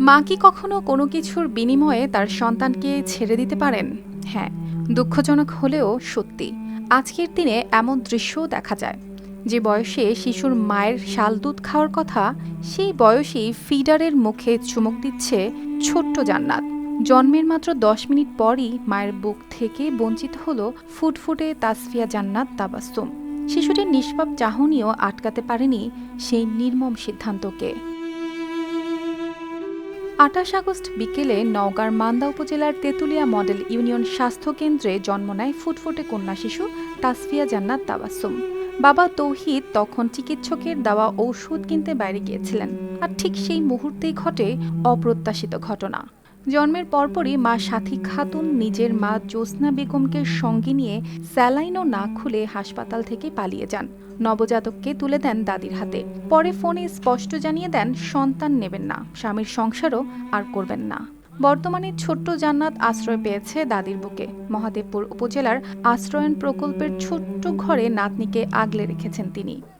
মা কি কখনো কোনো কিছুর বিনিময়ে তার সন্তানকে ছেড়ে দিতে পারেন? হ্যাঁ দুঃখজনক হলেও সত্যি, আজকের দিনে এমন দৃশ্যও দেখা যায়। যে বয়সে শিশুর মায়ের শাল দুধ খাওয়ার কথা, সেই বয়সেই ফিডারের মুখে চুমুক দিচ্ছে ছোট্ট জান্নাত। জন্মের মাত্র দশ মিনিট পরই মায়ের বুক থেকে বঞ্চিত হল ফুটফুটে তাসফিয়া জান্নাত তাবাস্তুম শিশুটির নিষ্পাপ চাহনিও আটকাতে পারেনি সেই নির্মম সিদ্ধান্তকে। আঠাশ আগস্ট বিকেলে নওগাঁর মান্দা উপজেলার তেঁতুলিয়া মডেল ইউনিয়ন স্বাস্থ্য কেন্দ্রে জন্ম নেয় ফুটফুটে কন্যা শিশু তাসফিয়া জান্নাত তাবাসুম বাবা তৌহিদ তখন চিকিৎসকের দেওয়া ঔষধ কিনতে বাইরে গিয়েছিলেন। আর ঠিক সেই মুহূর্তেই ঘটে অপ্রত্যাশিত ঘটনা। জন্মের পরপরই মা সাথী খাতুন নিজের মা জ্যোৎস্না বেগমকে সঙ্গে নিয়ে স্যালাইনও না খুলে হাসপাতাল থেকে পালিয়ে যান। নবজাতককে তুলে দেন দাদির হাতে। পরে ফোনে স্পষ্ট জানিয়ে দেন, সন্তান নেবেন না, স্বামীর সংসারও আর করবেন না। বর্তমানে ছোট্ট জান্নাত আশ্রয় পেয়েছে দাদির বুকে। মহাদেবপুর উপজেলার আশ্রয়ন প্রকল্পের ছোট্ট ঘরে নাতনিকে আগলে রেখেছেন তিনি।